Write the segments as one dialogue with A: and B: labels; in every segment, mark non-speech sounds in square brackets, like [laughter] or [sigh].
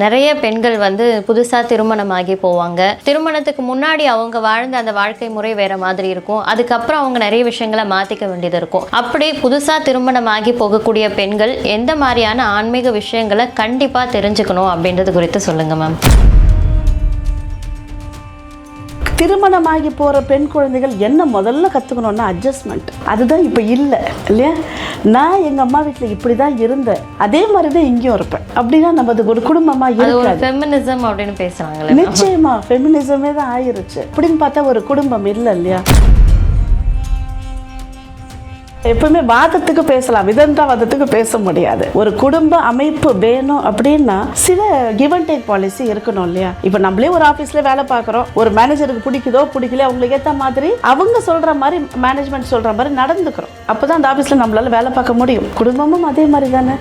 A: நிறைய பெண்கள் வந்து புதுசாக திருமணமாகி போவாங்க. திருமணத்துக்கு முன்னாடி அவங்க வாழ்ந்த அந்த வாழ்க்கை முறை வேற மாதிரி இருக்கும். அதுக்கப்புறம் அவங்க நிறைய விஷயங்களை மாத்திக்க வேண்டியது இருக்கும். அப்படி திருமணம் திருமணமாகி போகக்கூடிய பெண்கள் எந்த மாதிரியான ஆன்மீக விஷயங்களை கண்டிப்பாக தெரிஞ்சுக்கணும் அப்படின்றது குறித்து சொல்லுங்க மேம்
B: திருமணமாகி போகிற பெண் குழந்தைகள் என்ன முதல்ல கற்றுக்கணும்னா அட்ஜஸ்ட்மெண்ட் அதுதான் இப்போ இல்லை இல்லையா? நான் எங்கள் அம்மா வீட்டில் இப்படி தான் இருந்தேன். அதே மாதிரி தான் இங்கேயும் இருப்பேன். அப்படின்னா நமது ஒரு குடும்பமாக இருக்காது.
A: ஃபெமினிசம் அப்படின்னு பேசுறாங்களே
B: நிச்சயமா ஃபெமினிசமே தான் ஆயிருச்சு. அப்படின்னு பார்த்தா ஒரு குடும்பம் இல்லை இல்லையா? எப்பவுமே வாதத்துக்கு பேசலாம். விதந்தா வாதத்துக்கு பேச முடியாது. ஒரு குடும்ப அமைப்பு வேணும் அப்படின்னா சில கிவ் அண்ட் டேக் பாலிசி இருக்கணும் இல்லையா? இப்போ நம்மளே ஒரு ஆஃபீஸில் வேலை பார்க்குறோம். ஒரு மேனேஜருக்கு பிடிக்குதோ பிடிக்கல அவங்களுக்கு ஏற்ற மாதிரி அவங்க சொல்கிற மாதிரி மேனேஜ்மெண்ட் சொல்கிற மாதிரி நடந்துக்கிறோம். அப்போ தான் அந்த ஆஃபீஸில் நம்மளால வேலை பார்க்க முடியும். குடும்பமும் அதே மாதிரி தானே?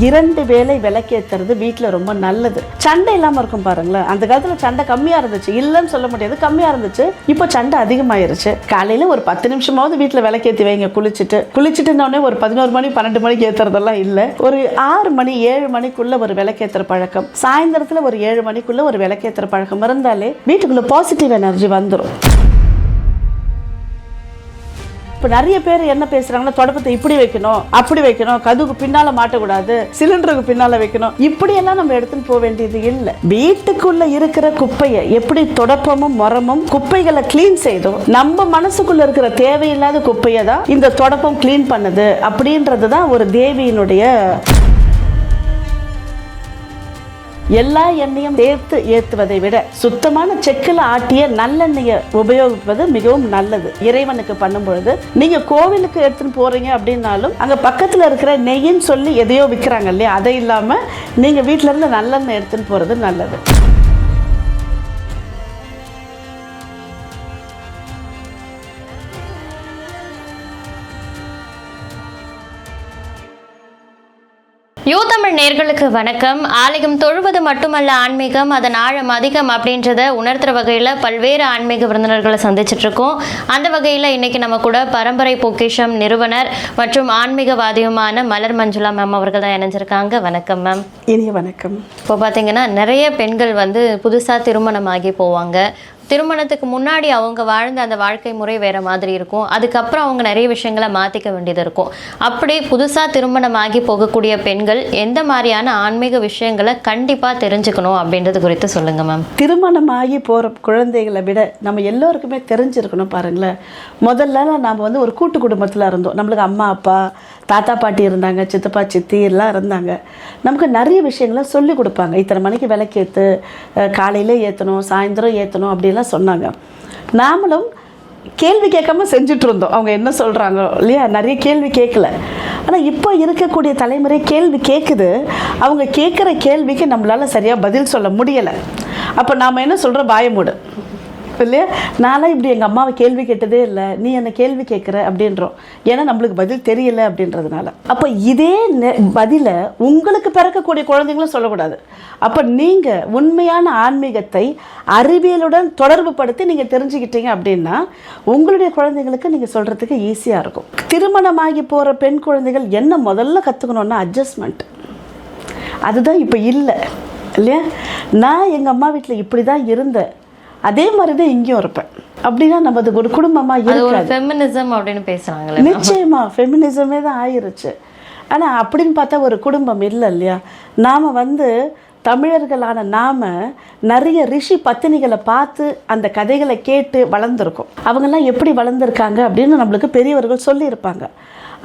B: இரண்டு வேளை விளக்கேத்துறது வீட்டில் ரொம்ப நல்லது. சண்டை இல்லாமல் இருக்கும் பாருங்களேன். அந்த காலத்தில் சண்டை கம்மியாக இருந்துச்சு. இல்லைன்னு சொல்ல முடியாது. கம்மியாக இருந்துச்சு. இப்போ சண்டை அதிகமாயிருச்சு. காலையில் ஒரு பத்து நிமிஷமாவது வீட்டில் விளக்கேற்றி வைங்க. குளிச்சுட்டு. குளிச்சுட்டுனோடனே ஒரு பதினோரு மணி பன்னெண்டு மணிக்கு ஏற்றுறதெல்லாம் இல்லை. ஒரு ஆறு மணி ஏழு மணிக்குள்ள ஒரு விளக்கேற்றுற பழக்கம். சாயந்தரத்தில் ஒரு ஏழு மணிக்குள்ள ஒரு விளக்கேற்றுற பழக்கம் இருந்தாலே வீட்டுக்குள்ளே பாசிட்டிவ் எனர்ஜி வந்துடும் இப்போ நிறைய பேர் என்ன பேசுறாங்கன்னா தொடப்பத்தை இப்படி வைக்கணும் அப்படி வைக்கணும் கதுக்கு பின்னால மாட்டக்கூடாது சிலிண்டருக்கு பின்னால வைக்கணும். இப்படியெல்லாம் நம்ம எடுத்துன்னு போக வேண்டியது இல்லை. வீட்டுக்குள்ள இருக்கிற குப்பையை எப்படி தொடப்பமும் முறமும் குப்பைகளை க்ளீன் செய்தோம் நம்ம மனசுக்குள்ள இருக்கிற தேவையில்லாத குப்பையை தான் இந்த தொடப்பம் க்ளீன் பண்ணுது அப்படின்றது தான் ஒரு தேவியினுடைய எல்லா எண்ணெயும் சேர்த்து ஏற்றுவதை விட சுத்தமான செக்கில் ஆட்டிய நல்லெண்ணெயை உபயோகிப்பது மிகவும் நல்லது. இறைவனுக்கு பண்ணும் பொழுது நீங்க கோவிலுக்கு எடுத்துன்னு போறீங்க அப்படின்னாலும் அங்க பக்கத்துல இருக்கிற நெய்ன்னு சொல்லி எதையோ விற்கிறாங்க இல்லையா? அதை இல்லாம நீங்க வீட்ல இருந்து நல்லெண்ணெய் எடுத்துன்னு போறது நல்லது.
A: நேர்களுக்கு வணக்கம். ஆலயம் தொழுவது மட்டுமல்ல ஆன்மீகம் அதன் ஆழம் அதிகம் அப்படின்றத உணர்த்துற வகையில் பல்வேறு ஆன்மீக விருந்தினர்களை சந்திச்சிட்டு இருக்கோம் அந்த வகையில் இன்னைக்கு நம்ம கூட பரம்பரை பொக்கிஷம் நிறுவனர் மற்றும் ஆன்மீகவாதியுமான மலர் மஞ்சுளா மேம் அவர்கள் தான் இணைஞ்சிருக்காங்க. வணக்கம் மேம்
B: இனிய வணக்கம்.
A: இப்போ பார்த்தீங்கன்னா நிறைய பெண்கள் வந்து புதுசாக திருமணமாகி போவாங்க. திருமணத்துக்கு முன்னாடி அவங்க வாழ்ந்த அந்த வாழ்க்கை முறை வேற மாதிரி இருக்கும். அதுக்கப்புறம் அவங்க நிறைய விஷயங்களை மாற்றிக்க வேண்டியது இருக்கும். அப்படி புதுசாக திருமணமாகி போகக்கூடிய பெண்கள் எந்த மாதிரியான ஆன்மீக விஷயங்களை கண்டிப்பாக தெரிஞ்சுக்கணும் அப்படின்றது குறித்து சொல்லுங்க மேம்.
B: திருமணமாகி போகிற குழந்தைகளை விட நம்ம எல்லோருக்குமே தெரிஞ்சிருக்கணும் பாருங்களேன். முதல்ல நாம் வந்து ஒரு கூட்டு குடும்பத்தில் இருந்தோம். நம்மளுக்கு அம்மா அப்பா தாத்தா பாட்டி இருந்தாங்க சித்தப்பா சித்தி எல்லாம் இருந்தாங்க. நமக்கு நிறைய விஷயங்களை சொல்லி கொடுப்பாங்க. இத்தனை மணிக்கு விளக்கேற்று காலையில் ஏற்றணும் சாயந்தரம் ஏற்றணும் அப்படிலாம் சொன்னாங்க. நாமளும் கேள்வி கேட்காம செஞ்சுட்டு இருந்தோம். அவங்க என்ன சொல்கிறாங்க இல்லையா? நிறைய கேள்வி கேட்கல. ஆனால் இப்போ இருக்கக்கூடிய தலைமுறை கேள்வி கேட்குது அவங்க கேட்குற கேள்விக்கு நம்மளால் சரியாக பதில் சொல்ல முடியலை. அப்போ நாம் என்ன சொல்கிறோம் பயமூடு இல்லையா நானும் இப்படி எங்கள் அம்மாவை கேள்வி கேட்டதே இல்லை. நீ என்ன கேள்வி கேட்குற அப்படின்றோம். ஏன்னா நம்மளுக்கு பதில் தெரியல அப்படின்றதுனால. அப்போ இதே நெ- பதிலை உங்களுக்கு பிறக்கக்கூடிய குழந்தைங்களும் சொல்லக்கூடாது. அப்போ நீங்கள் உண்மையான ஆன்மீகத்தை அறிவியலுடன் தொடர்பு படுத்தி நீங்கள் தெரிஞ்சுக்கிட்டீங்க அப்படின்னா உங்களுடைய குழந்தைங்களுக்கு நீங்கள் சொல்கிறதுக்கு ஈஸியாக இருக்கும். திருமணமாகி போகிற பெண் குழந்தைகள் என்ன முதல்ல கற்றுக்கணுன்னா அட்ஜஸ்ட்மெண்ட் அதுதான் இப்போ இல்லை. இல்லையா? நான் எங்கள் அம்மா வீட்டில் இப்படி தான் இருந்தேன். அதே மாதிரி தான் இங்கேயும் இருப்பேன். அப்படின்னா நமது ஒரு
A: ஒரு
B: இருக்காது.
A: ஃபெமினிசம் அப்படின்னு பேசுறாங்களே
B: நிச்சயமா ஃபெமினிசமே தான் ஆயிருச்சு. ஆனால் அப்படின்னு பார்த்தா ஒரு குடும்பம் இல்லை இல்லையா? நாம் வந்து தமிழர்களான நாம நிறைய ரிஷி பத்தினிகளை பார்த்து அந்த கதைகளை கேட்டு வளர்ந்துருக்கோம். அவங்கெல்லாம் எப்படி வளர்ந்துருக்காங்க அப்படின்னு நம்மளுக்கு பெரியவர்கள் சொல்லியிருப்பாங்க.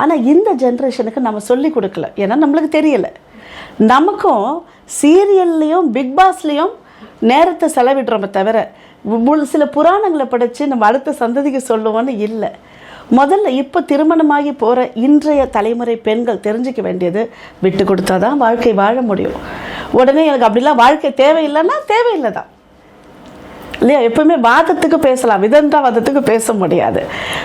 B: ஆனால் இந்த ஜென்ரேஷனுக்கு நம்ம சொல்லி கொடுக்கல. ஏன்னா நம்மளுக்கு தெரியல. நமக்கும் சீரியல்லையும் பிக் பாஸ்லேயும் நேரத்தை செலவிடுறோமே தவிர சில புராணங்களை படித்து நம்ம அடுத்த சந்ததிக்கு சொல்லுவோன்னு இல்லை. முதல்ல இப்போ திருமணமாகி போகிற இன்றைய தலைமுறை பெண்கள் தெரிஞ்சுக்க வேண்டியது விட்டு கொடுத்தா தான் வாழ்க்கை வாழ முடியும். உடனே எனக்கு அப்படிலாம் வாழ்க்கை தேவையில்லைன்னா தேவையில்லை தான் இல்லையா? எப்பவுமே வாதத்துக்கு பேசலாம். விதந்தாவாதத்துக்கு பேச முடியாது.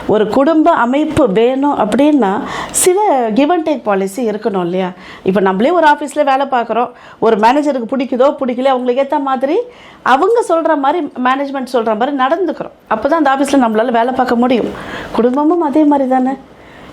B: ஒரு குடும்ப அமைப்பு வேணும் அப்படின்னா சில கிவ் அண்ட் டேக் பாலிசி இருக்கணும் இல்லையா? இப்போ நம்மளே ஒரு ஆஃபீஸில் வேலை பார்க்குறோம். ஒரு மேனேஜருக்கு பிடிக்குதோ பிடிக்கல அவங்களுக்கு ஏற்ற மாதிரி அவங்க சொல்கிற மாதிரி மேனேஜ்மெண்ட் சொல்கிற மாதிரி நடந்துக்கிறோம். அப்போ தான் அந்த ஆஃபீஸில் நம்மளால் வேலை பார்க்க முடியும். குடும்பமும் அதே மாதிரி தானே?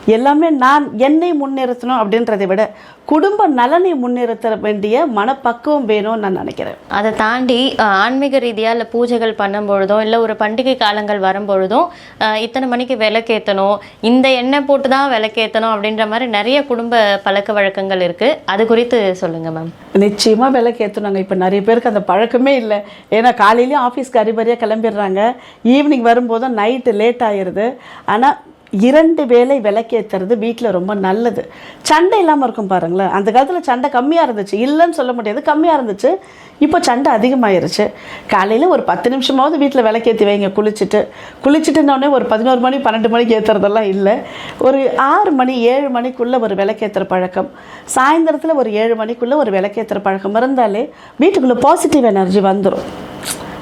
B: எல்லாமே நான் என்னை முன்னிறுத்தணும் அப்படின்றதை விட குடும்ப நலனை முன்னிறுத்த வேண்டிய மனப்பக்குவம் வேணும்னு நான் நினைக்கிறேன்.
A: அதை தாண்டி ஆன்மீக ரீதியாக இல்லை பூஜைகள் பண்ணும் பொழுதும் இல்லை ஒரு பண்டிகை காலங்கள் வரும் பொழுதும் அஹ், இத்தனை மணிக்கு விளக்கேற்றணும் இந்த எண்ணெய் போட்டு தான் விளக்கேற்றணும் அப்படின்ற மாதிரி நிறைய குடும்ப பழக்க வழக்கங்கள் இருக்குது அது குறித்து சொல்லுங்கள் மேம்
B: நிச்சயமா விலைக்கு ஏற்றுனாங்க இப்போ நிறைய பேருக்கு அந்த பழக்கமே இல்லை. ஏன்னா காலையிலயும் ஆஃபீஸ்க்கு அரிபரியாக கிளம்பிடுறாங்க. ஈவினிங் வரும்போதும் நைட்டு லேட் ஆயிடுது ஆனால் இரண்டு வேளை விளக்கேற்றுறது வீட்டில் ரொம்ப நல்லது. சண்டை இல்லாமல் இருக்கும் பாருங்களேன். அந்த காலத்தில் சண்டை கம்மியாக இருந்துச்சு. இல்லைன்னு சொல்ல முடியாது. கம்மியாக இருந்துச்சு. இப்போ சண்டை அதிகமாயிருச்சு. காலையில் ஒரு பத்து நிமிஷமாவது வீட்டில் விளக்கேற்றி வைங்க. குளிச்சுட்டு. குளிச்சுட்டுனோடனே ஒரு பதினோரு மணி பன்னெண்டு மணிக்கு ஏற்றுறதெல்லாம் இல்லை. ஒரு ஆறு மணி ஏழு மணிக்குள்ளே ஒரு விளக்கேற்றுற பழக்கம். சாயந்தரத்தில் ஒரு ஏழு மணிக்குள்ளே ஒரு விளக்கேற்றுற பழக்கம் இருந்தாலே வீட்டுக்குள்ளே பாசிட்டிவ் எனர்ஜி வந்துடும்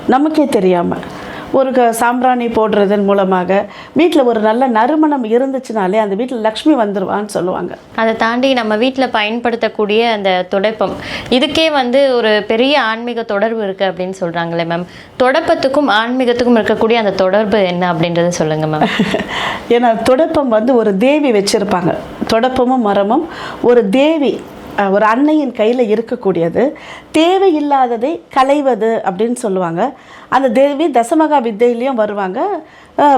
B: நமக்கே தெரியாமல் ஒரு சாம்பிராணி போடுறதன் மூலமாக வீட்டில் ஒரு நல்ல நறுமணம் இருந்துச்சுனாலே அந்த வீட்டில் லக்ஷ்மி வந்துருவான்னு சொல்லுவாங்க.
A: அதை தாண்டி நம்ம வீட்டில் பயன்படுத்தக்கூடிய அந்த துடைப்பம் இதுக்கே வந்து ஒரு பெரிய ஆன்மீக தொடர்பு இருக்குது அப்படின்னு சொல்கிறாங்களே மேம் தொடப்பத்துக்கும் ஆன்மீகத்துக்கும் இருக்கக்கூடிய அந்த தொடர்பு என்ன அப்படின்றத சொல்லுங்கள் மேம் [laughs]
B: ஏன்னா தொடப்பம் வந்து ஒரு தேவி வச்சுருப்பாங்க. தொடப்பமும் மரமும் ஒரு தேவி ஒரு அன்னையின் கையில் இருக்கக்கூடியது. தேவையில்லாததை களைவது அப்படின்னு சொல்லுவாங்க. அந்த தேவி தசமகா வித்தையிலையும் வருவாங்க.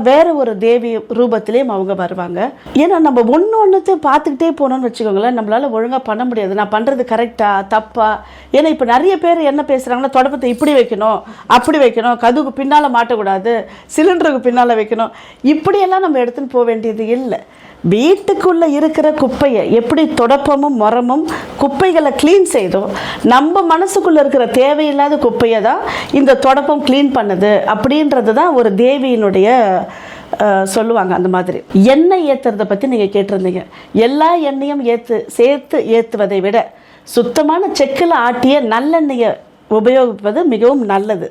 B: வேறு ஒரு தேவி ரூபத்திலையும் அவங்க வருவாங்க. ஏன்னா நம்ம ஒன்று ஒன்றுத்தையும் பார்த்துக்கிட்டே போனோம்னு வச்சுக்கோங்களேன் நம்மளால் ஒழுங்காக பண்ண முடியாது. நான் பண்ணுறது கரெக்டாக தப்பா? ஏன்னா இப்போ நிறைய பேர் என்ன பேசுகிறாங்கன்னா தொடப்பத்தை இப்படி வைக்கணும் அப்படி வைக்கணும் கதுவுக்கு பின்னால் மாட்டக்கூடாது சிலிண்டருக்கு பின்னால் வைக்கணும். இப்படியெல்லாம் நம்ம எடுத்துன்னு போக வேண்டியது இல்லை. வீட்டுக்குள்ளே இருக்கிற குப்பையை எப்படி தொடப்பமும் மரமும் குப்பைகளை க்ளீன் செய்தோ நம்ம மனசுக்குள்ளே இருக்கிற தேவையில்லாத குப்பையை தான் இந்த தொடப்பம் க்ளீன் பண்ணுது அப்படின்றது தான் ஒரு தேவியினுடைய சொல்லுவாங்க அந்த மாதிரி. எண்ணெய் ஏற்றுறதை பற்றி நீங்கள் கேட்டிருந்தீங்க. எல்லா எண்ணெயும் ஏற்று சேர்த்து ஏற்றுவதை விட சுத்தமான செக்கில் ஆட்டிய நல்லெண்ணெயை உபயோகிப்பது மிகவும் நல்லது.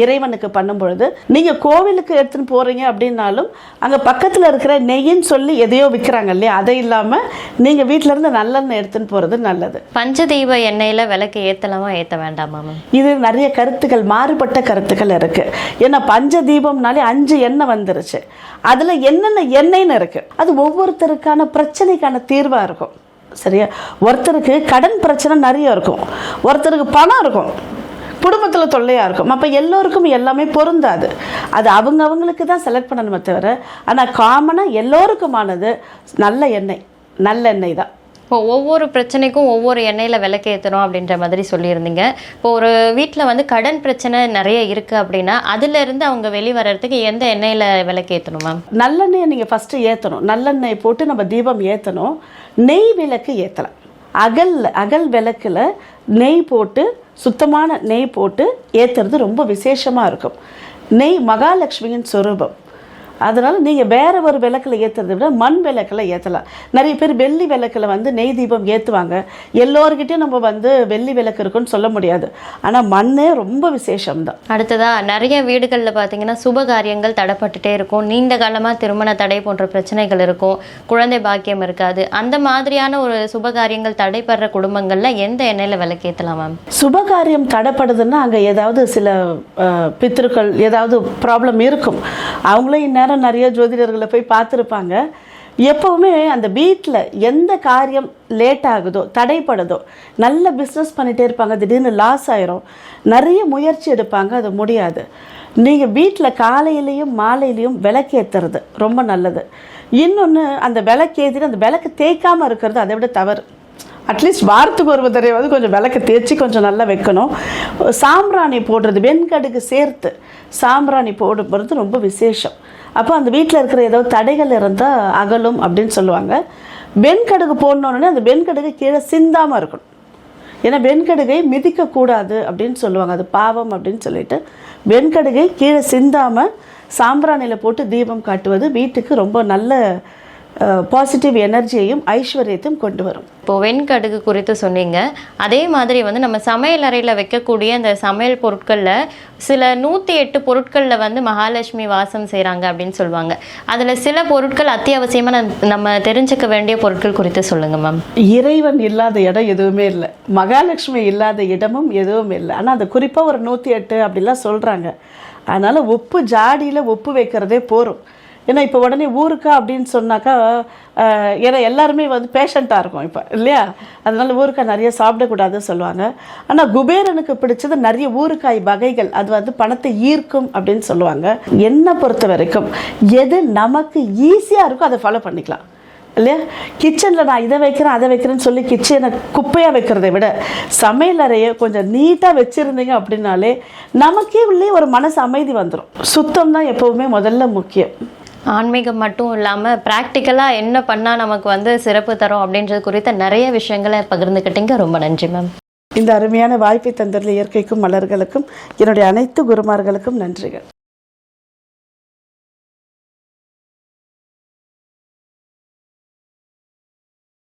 B: இறைவனுக்கு பண்ணும் பொழுது நீங்கள் கோவிலுக்கு எடுத்துன்னு போகிறீங்க அப்படின்னாலும் அங்கே பக்கத்தில் இருக்கிற நெய்யின்னு சொல்லி எதையோ விற்கிறாங்க இல்லையா? அதை இல்லாமல் நீங்கள் இருந்து நல்லெண்ணெய் எடுத்துன்னு போகிறது நல்லது.
A: பஞ்சதீப எண்ணெயில் விளக்கு ஏற்றலாமா ஏற்ற வேண்டாமா மேம்
B: இது நிறைய கருத்துக்கள் மாறுபட்ட கருத்துக்கள் இருக்குது ஏன்னா பஞ்ச தீபம்னாலே அஞ்சு எண்ணெய் வந்துருச்சு. அதில் என்னென்ன எண்ணெய்னு இருக்குது அது ஒவ்வொருத்தருக்கான பிரச்சனைக்கான தீர்வாக இருக்கும். சரியா? ஒருத்தருக்கு கடன் பிரச்சனை நிறைய இருக்கும். ஒருத்தருக்கு பணம் இருக்கும். குடும்பத்தில் தொல்லையாக இருக்கும். அப்போ எல்லோருக்கும் எல்லாமே பொருந்தாது. அது அவங்க அவங்களுக்கு தான் செலக்ட் பண்ணணுமே தவிர ஆனால் காமனாக எல்லோருக்குமானது நல்ல எண்ணெய். நல்லெண்ணெய் தான்.
A: இப்போ ஒவ்வொரு பிரச்சனைக்கும் ஒவ்வொரு எண்ணெயில் விளக்கு ஏற்றணும் அப்படின்ற மாதிரி சொல்லியிருந்தீங்க. இப்போ ஒரு வீட்டில் வந்து கடன் பிரச்சனை நிறைய இருக்குது அப்படின்னா அதுலேருந்து அவங்க வெளிவரத்துக்கு எந்த எண்ணெயில் விளக்கு ஏற்றணும் மேம்?
B: நல்லெண்ணெயை நீங்கள் ஃபஸ்ட்டு ஏற்றணும் நல்லெண்ணெய் போட்டு நம்ம தீபம் ஏற்றணும் நெய் விளக்கு ஏற்றலாம் அகல் அகல் விளக்கில் நெய் போட்டு சுத்தமான நெய் போட்டு ஏற்றுறது ரொம்ப விசேஷமாக இருக்கும். நெய் மகாலட்சுமியின் சொரூபம். அதனால் நீங்கள் வேற ஒரு விளக்கில் ஏற்றுறதை விட மண் விளக்கில் ஏற்றலாம் நிறைய பேர் வெள்ளி விளக்கில் வந்து நெய் தீபம் ஏற்றுவாங்க எல்லோருக்கிட்டையும் நம்ம வந்து வெள்ளி விளக்கு இருக்குன்னு சொல்ல முடியாது. ஆனால் மண்ணே ரொம்ப விசேஷம்தான்.
A: அடுத்ததா நிறைய வீடுகளில் பார்த்தீங்கன்னா சுப காரியங்கள் தடைப்பட்டுட்டே இருக்கும். நீண்ட காலமாக திருமண தடை போன்ற பிரச்சனைகள் இருக்கும். குழந்தை பாக்கியம் இருக்காது. அந்த மாதிரியான ஒரு சுப காரியங்கள் தடைப்படுற குடும்பங்களில் எந்த எண்ணெயில் விளக்கு ஏற்றலாம் மேம்
B: சுபகாரியம் தடைப்படுதுன்னா அங்கே ஏதாவது சில அஹ், பித்ருக்கள் ஏதாவது ப்ராப்ளம் இருக்கும். அவங்களும் நேரம் நிறைய ஜோதிடர்களை போய் பார்த்துருப்பாங்க. எப்போவுமே அந்த வீட்டில் எந்த காரியம் லேட் ஆகுதோ தடைப்படுதோ நல்ல பிஸ்னஸ் பண்ணிகிட்டே இருப்பாங்க. திடீர்னு லாஸ் ஆயிரும். நிறைய முயற்சி எடுப்பாங்க. அது முடியாது. நீங்கள் வீட்டில் காலையிலையும் மாலையிலையும் விளக்கேற்றுறது ரொம்ப நல்லது. இன்னொன்று அந்த விளக்கேற்றிட்டு அந்த விளக்கு தேய்க்காமல் இருக்கிறது அதை விட தவறு. அட்லீஸ்ட் வாரத்துக்கு ஒரு தடவையாவது கொஞ்சம் விளக்கு தேய்ச்சி கொஞ்சம் நல்லா வைக்கணும். சாம்பிராணி போடுறது வெண்கடுகு சேர்த்து சாம்பிராணி போடுறது ரொம்ப விசேஷம். அப்போ அந்த வீட்டில் இருக்கிற ஏதோ தடைகள் இருந்தால் அகலும் அப்படின்னு சொல்லுவாங்க. வெண்கடுகு போடணுன்னே அந்த வெண்கடுகு கீழே சிந்தாமல் இருக்கணும். ஏன்னா வெண்கடுகை மிதிக்கக்கூடாது அப்படின்னு சொல்லுவாங்க. அது பாவம் அப்படின்னு சொல்லிட்டு வெண்கடுகை கீழே சிந்தாமல் சாம்பிராணியில் போட்டு தீபம் காட்டுவது வீட்டுக்கு ரொம்ப நல்ல பாசிட்டிவ் எனர்ஜியையும் ஐஸ்வர்யத்தையும் கொண்டு வரும்.
A: இப்போ வெண்கடுகு குறித்து சொன்னீங்க. அதே மாதிரி வந்து நம்ம சமையல் அறையில் வைக்கக்கூடிய அந்த சமையல் பொருட்களில் சில நூற்றி எட்டு பொருட்களில் வந்து மகாலட்சுமி வாசம் செய்கிறாங்க அப்படின்னு சொல்லுவாங்க. அதில் சில பொருட்கள் அத்தியாவசியமாக நம்ம தெரிஞ்சுக்க வேண்டிய பொருட்கள் குறித்து சொல்லுங்கள் மேம்
B: இறைவன் இல்லாத இடம் எதுவுமே இல்லை. மகாலட்சுமி இல்லாத இடமும் எதுவும் இல்லை. ஆனால் அது குறிப்பாக ஒரு நூற்றி எட்டு அப்படிலாம் சொல்கிறாங்க அதனால் உப்பு ஜாடியில் உப்பு வைக்கிறதே போரும். ஏன்னா இப்போ உடனே ஊருக்கா அப்படின்னு சொன்னாக்கா ஏன்னா எல்லாருமே வந்து பேஷண்ட்டாக இருக்கும் இப்போ இல்லையா? அதனால் ஊறுக்காய் நிறைய சாப்பிடக்கூடாதுன்னு சொல்லுவாங்க. ஆனால் குபேரனுக்கு பிடிச்சது நிறைய ஊருக்காய் வகைகள் அது வந்து பணத்தை ஈர்க்கும் அப்படின்னு சொல்லுவாங்க. என்னை பொறுத்த வரைக்கும் எது நமக்கு ஈஸியாக இருக்கோ அதை ஃபாலோ பண்ணிக்கலாம். இல்லையா? கிச்சனில் நான் இதை வைக்கிறேன் அதை வைக்கிறேன்னு சொல்லி கிச்சனை குப்பையாக வைக்கிறதை விட சமையல் அறையை கொஞ்சம் நீட்டாக வச்சுருந்தீங்க அப்படின்னாலே நமக்கே உள்ளே ஒரு மனசு அமைதி வந்துடும் சுத்தம் தான் எப்போவுமே முதல்ல முக்கியம்.
A: ஆன்மீகம் மட்டும் இல்லாமல் ப்ராக்டிக்கலாக என்ன பண்ணால் நமக்கு வந்து சிறப்பு தரும் அப்படின்றது குறித்த நிறைய விஷயங்களை பகிர்ந்துக்கிட்டீங்க ரொம்ப நன்றி மேம்
B: இந்த அருமையான வாய்ப்பை தந்துள்ள இயற்கைக்கும் மலர்களுக்கும் என்னுடைய அனைத்து குருமார்களுக்கும் நன்றிகள்.